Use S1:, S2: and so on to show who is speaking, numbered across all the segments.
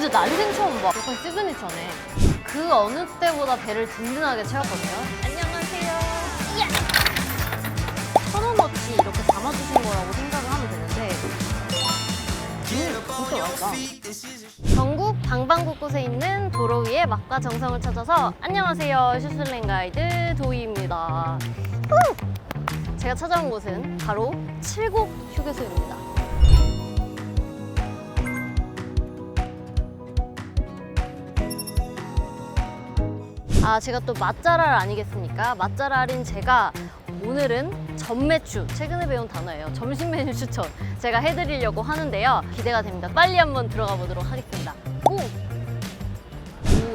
S1: 진짜 난생 처음 봐. 약간 시그니처네. 그 어느 때보다 배를 든든하게 채웠거든요. 안녕하세요. 야! 천 원어치 이렇게 담아주신 거라고 생각을 하면 되는데 음, 진짜 맛있다. 전국 방방 곳곳에 있는 도로 위의 맛과 정성을 찾아서 안녕하세요 슈슬랭 가이드 도희입니다. 후! 제가 찾아온 곳은 바로 칠곡 휴게소입니다. 아 제가 또 맛잘알 아니겠습니까? 맛잘알인 제가 오늘은 전매추 최근에 배운 단어예요. 점심 메뉴 추천 제가 해드리려고 하는데요. 기대가 됩니다. 빨리 한번 들어가 보도록 하겠습니다. 오!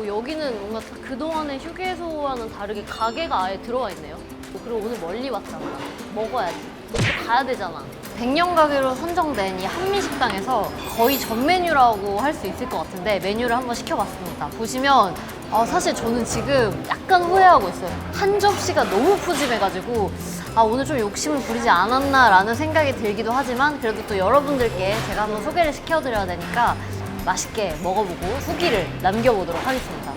S1: 오 여기는 뭔가 그동안의 휴게소와는 다르게 가게가 아예 들어와 있네요. 그리고 오늘 멀리 왔잖아. 먹어야지. 또 가야 되잖아. 백년 가게로 선정된 이 한미식당에서 거의 전 메뉴라고 할 수 있을 것 같은데 메뉴를 한번 시켜봤습니다. 보시면 어, 사실 저는 지금 약간 후회하고 있어요. 한 접시가 너무 푸짐해가지고 아 오늘 좀 욕심을 부리지 않았나라는 생각이 들기도 하지만 그래도 또 여러분들께 제가 한번 소개를 시켜드려야 되니까 맛있게 먹어보고 후기를 남겨보도록 하겠습니다.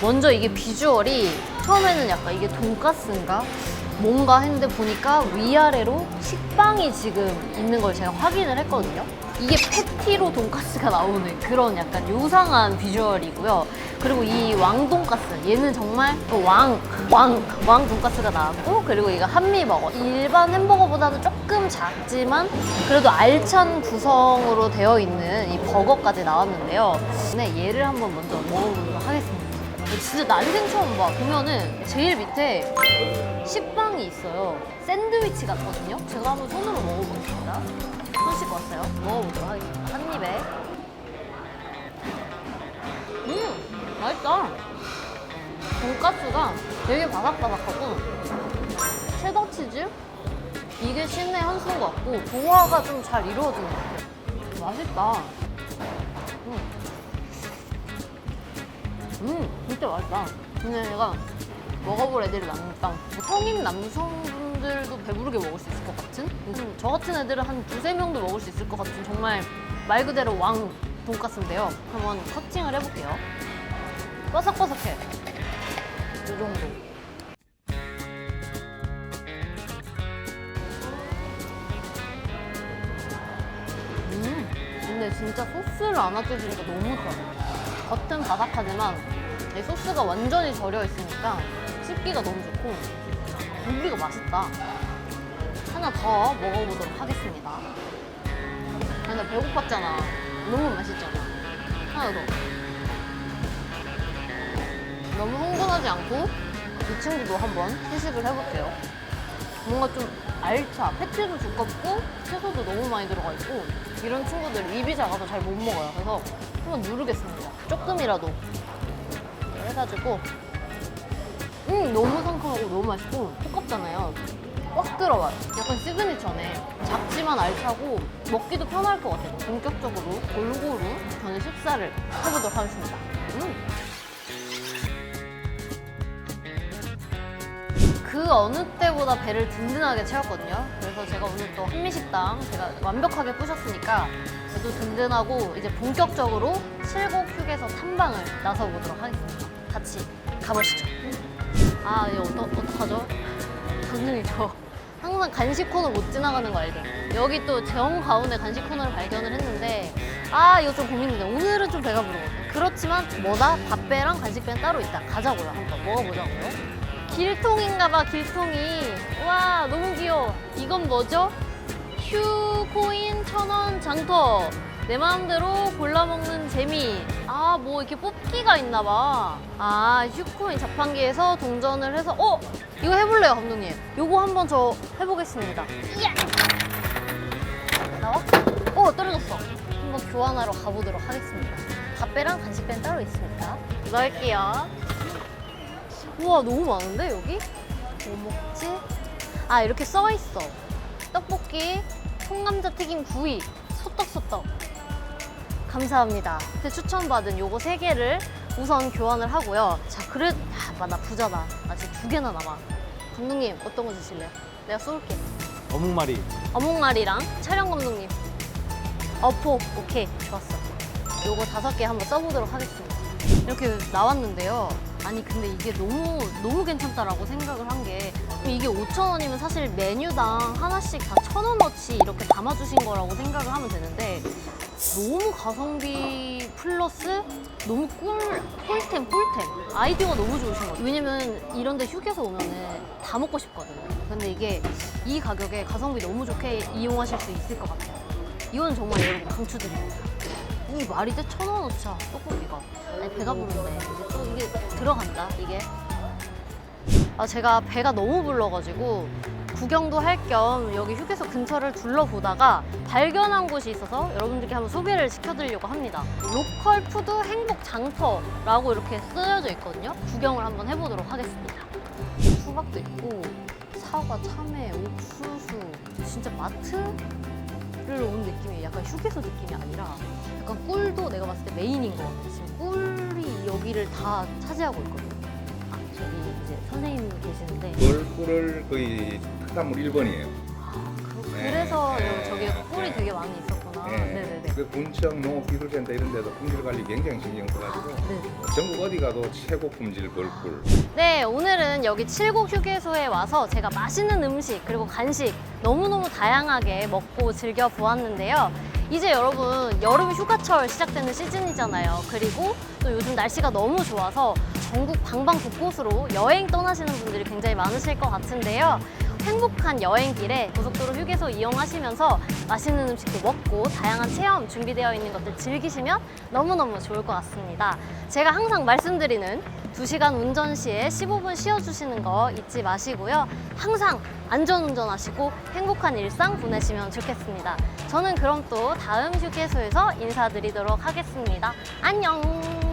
S1: 먼저 이게 비주얼이 처음에는 약간 이게 돈가스인가? 뭔가 했는데 보니까 위아래로 식빵이 지금 있는 걸 제가 확인을 했거든요. 이게 패티로 돈가스가 나오는 그런 약간 요상한 비주얼이고요. 그리고 이 왕 돈가스 얘는 정말 그 왕, 왕, 왕 돈가스가 나왔고 그리고 이거 한미 버거 일반 햄버거보다는 조금 작지만 그래도 알찬 구성으로 되어 있는 이 버거까지 나왔는데요. 네, 얘를 한번 먼저 먹어보도록 하겠습니다. 진짜 난생 처음 봐. 보면은 제일 밑에 식빵이 있어요. 샌드위치 같거든요. 제가 한번 손으로 먹어보겠습니다. 손 씻고 왔어요. 먹어보도록 하겠습니다. 한 입에. 음, 맛있다. 돈가스가 되게 바삭바삭하고 체더 치즈? 이게 신의 한 수인 것 같고 조화가 좀 잘 이루어지는 것 같아요. 맛있다. 음. 음, 진짜 맛있다. 근데 제가 먹어볼 애들이 많으니까 성인 남성분들도 배부르게 먹을 수 있을 것 같은? 음, 저 같은 애들은 한 두세 명도 먹을 수 있을 것 같은 정말 말 그대로 왕 돈가스인데요. 한번 커팅을 해볼게요. 바삭바삭해. 이 정도. 음, 근데 진짜 소스를 안 합쳐주니까 너무 좋아. 겉은 바삭하지만 이 소스가 완전히 절여 있으니까 씹기가 너무 좋고 고기가 맛있다. 하나 더 먹어보도록 하겠습니다. 아, 나 배고팠잖아. 너무 맛있잖아. 하나 더. 너무 흥분하지 않고 이 친구도 한번 시식을 해볼게요. 뭔가 좀 알차. 패티도 두껍고 채소도 너무 많이 들어가 있고 이런 친구들 입이 작아서 잘 못 먹어요. 그래서 한번 누르겠습니다. 조금이라도 해가지고 음 너무 상큼하고 너무 맛있고 두껍잖아요. 꽉 들어와요. 약간 시그니처네. 작지만 알차고 먹기도 편할 것 같아요. 본격적으로 골고루 저는 식사를 해보도록 하겠습니다. 음. 그 어느 때보다 배를 든든하게 채웠거든요. 그래서 제가 오늘 또 한미식당 제가 완벽하게 부셨으니까 저도 든든하고 이제 본격적으로 칠곡 휴게소 탐방을 나서보도록 하겠습니다. 같이 가보시죠. 아, 이거 어떡, 어떡하죠? 감독님 저 항상 간식 코너 못 지나가는 거 알죠? 여기 또 정 가운데 간식 코너를 발견을 했는데 아 이거 좀 고민되네. 오늘은 좀 배가 부르거든요. 그렇지만 뭐다? 밥배랑 간식배는 따로 있다. 가자고요. 한번 먹어보자고요. 길통인가봐 길통이 와 너무 귀여워 이건 뭐죠? 휴코인 천원 장터 내 마음대로 골라 먹는 재미 아 뭐 이렇게 뽑기가 있나봐 아 휴코인 자판기에서 동전을 해서 어 이거 해볼래요 감독님 요거 한번 저 해보겠습니다 이야! 나와? 어 떨어졌어 한번 교환하러 가보도록 하겠습니다 밥배랑 간식배는 따로 있으니까 넣을게요 우와 너무 많은데 여기? 뭐 먹지? 아 이렇게 써 있어. 떡볶이, 통감자 튀김 구이, 소떡소떡. 감사합니다. 그때 추천받은 요거 세 개를 우선 교환을 하고요. 자 그래 아, 나 부자다. 나 지금 두 개나 남아. 감독님 어떤 거 드실래요? 내가 쏠게.
S2: 어묵말이
S1: 어묵말이랑 촬영 감독님. 어포 오케이 좋았어. 요거 다섯 개 한번 써보도록 하겠습니다. 이렇게 나왔는데요. 아니 근데 이게 너무 너무 괜찮다라고 생각을 한 게 이게 5천 원이면 사실 메뉴당 하나씩 다천 원어치 이렇게 담아주신 거라고 생각을 하면 되는데 너무 가성비 플러스 너무 꿀 꿀템 꿀템 아이디어가 너무 좋으신 거예요. 왜냐면 이런데 휴게소 오면은 다 먹고 싶거든요. 근데 이게 이 가격에 가성비 너무 좋게 이용하실 수 있을 것 같아요. 이건 정말 여러분 강추드립니다. 이 말이 돼 천 원 어치야 떡볶이가. 아니 배가 부른데 이제 또 이게 들어간다 이게. 아 제가 배가 너무 불러가지고 구경도 할 겸 여기 휴게소 근처를 둘러보다가 발견한 곳이 있어서 여러분들께 한번 소개를 시켜드리려고 합니다. 로컬 푸드 행복 장터라고 이렇게 쓰여져 있거든요. 구경을 한번 해보도록 하겠습니다. 수박도 있고 사과, 참외, 옥수수 진짜 마트를 온 느낌이에요. 약간 휴게소 느낌이 아니라 약간 꿀도 내가 봤을 때 메인인 것 같아요. 지금 꿀이 여기를 다 차지하고 있거든요. 아 저기 이제 선생님 계시는데
S2: 꿀꿀을 거의 특산물 1번이에요.
S1: 아, 그,
S2: 네,
S1: 그래서
S2: 네,
S1: 저기 꿀이
S2: 네.
S1: 되게 많이 있었구나. 아, 네네네.
S2: 그 군청 농업기술센터 이런 데도 품질 관리 굉장히 신경 써가지고
S1: 네.
S2: 전국 어디 가도 최고 품질 걸꿀.
S1: 네, 오늘은 여기 칠곡 휴게소에 와서 제가 맛있는 음식 그리고 간식 너무너무 다양하게 먹고 즐겨 보았는데요. 이제 여러분 여름 휴가철 시작되는 시즌이잖아요. 그리고 또 요즘 날씨가 너무 좋아서 전국 방방 곳곳으로 여행 떠나시는 분들이 굉장히 많으실 것 같은데요. 행복한 여행길에 고속도로 휴게소 이용하시면서 맛있는 음식도 먹고 다양한 체험 준비되어 있는 것들 즐기시면 너무너무 좋을 것 같습니다. 제가 항상 말씀드리는 2시간 운전 시에 15분 쉬어주시는 거 잊지 마시고요. 항상 안전운전 하시고 행복한 일상 보내시면 좋겠습니다. 저는 그럼 또 다음 휴게소에서 인사드리도록 하겠습니다. 안녕!